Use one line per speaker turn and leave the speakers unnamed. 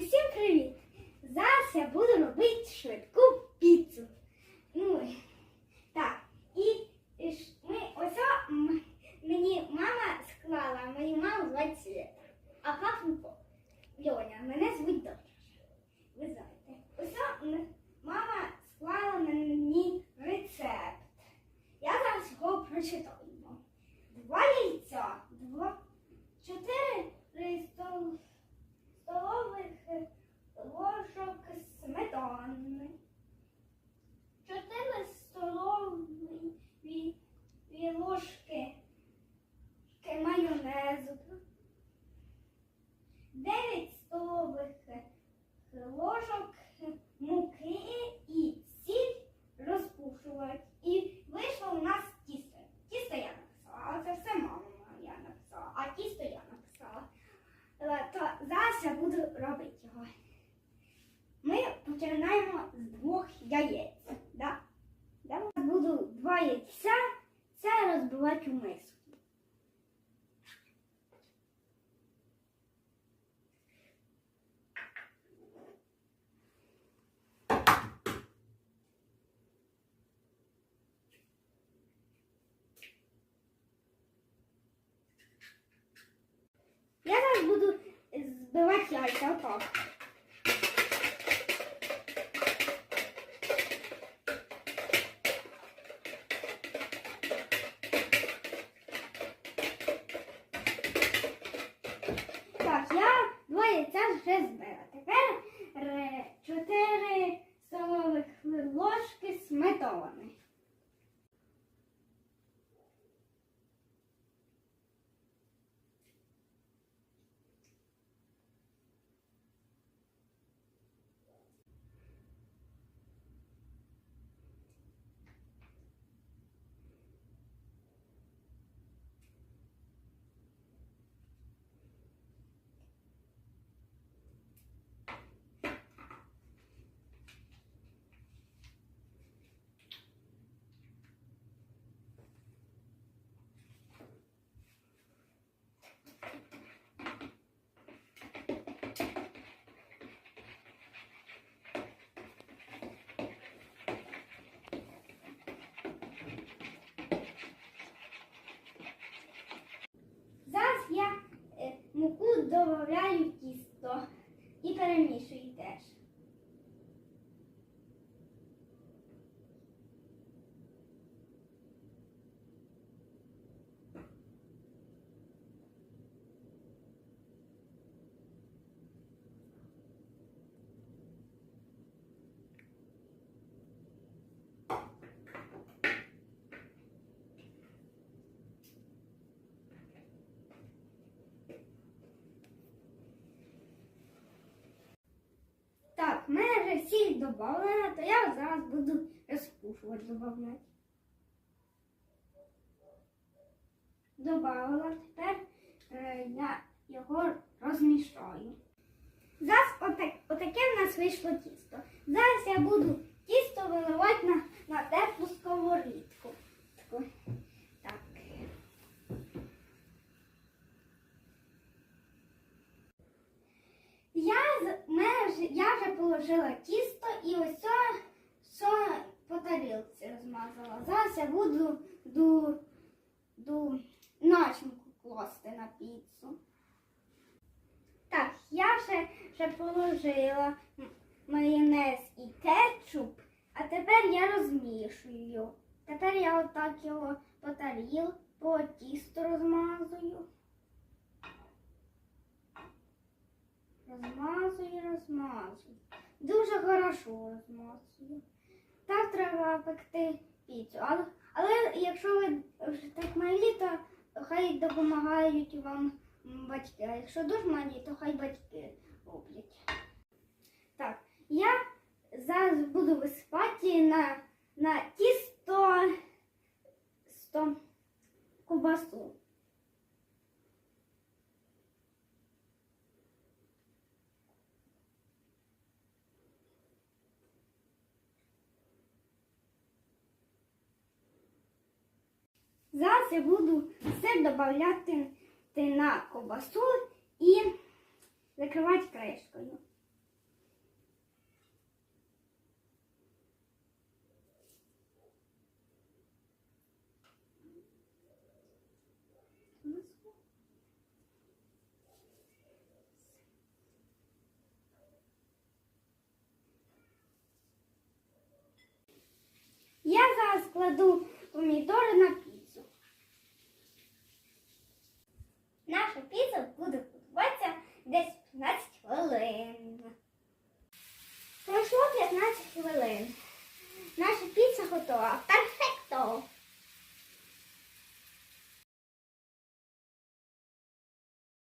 Усім привіт! Зараз я буду робити швидку піцу. Ну, так, і, і ж ми ось о, м- мені мама склала, мою маму звати Света. А папу Льоня, мене звуть Доня. Ви знаєте. Ось о, м- мама склала мені рецепт. Я зараз його прочитаю. Два яйця, два, чотири стол- столових ложок сметани, чотири столові ві- ві ложки ки- майонезу, дев'ять столових ложок муки і сіль розпушувати. І вийшло у нас тісто. Тісто я написала, але це все мама моя написала, а тісто я написала. Е, То зараз я буду робити його. Ми починаємо з двох яєць. Да? Я буду два яйця це розбивати у миску. Я зараз буду збивати яйця отак. Два вже збила. Тепер е, чотири столових ложки сметани. Зараз я е, муку додаю тісто і перемішую теж. Так, в мене вже сіль додавлена, то я зараз буду розпушувати додавати. Добавила, тепер е, я його розмішаю. Зараз отак, отаке в нас вийшло тісто. Зараз я буду тісто виливати на, на теплу сковорідку. Таку. Так. Я, з- мене вже, я вже положила тісто і ось що по тарілці розмазала. Зараз я буду ду, ду, начинку класти на піцу. Так, я вже, вже положила майонез і кетчуп, а тепер я розмішую. Тепер я отак його по таріл, по тісту розмазую. Розмазую, розмазую. Дуже хорошо розмазую. Так треба пекти піцу. Але, але якщо ви вже так малі, то хай допомагають вам батьки. А якщо дуже малі, то хай батьки роблять. Так, я зараз буду висипати на, на тісто 100 кубасу. Зараз я буду все додавати на ковбасу і закривати крешкою. Я зараз кладу помідори на 15 хвилин. Наша піца готова. Перфекто!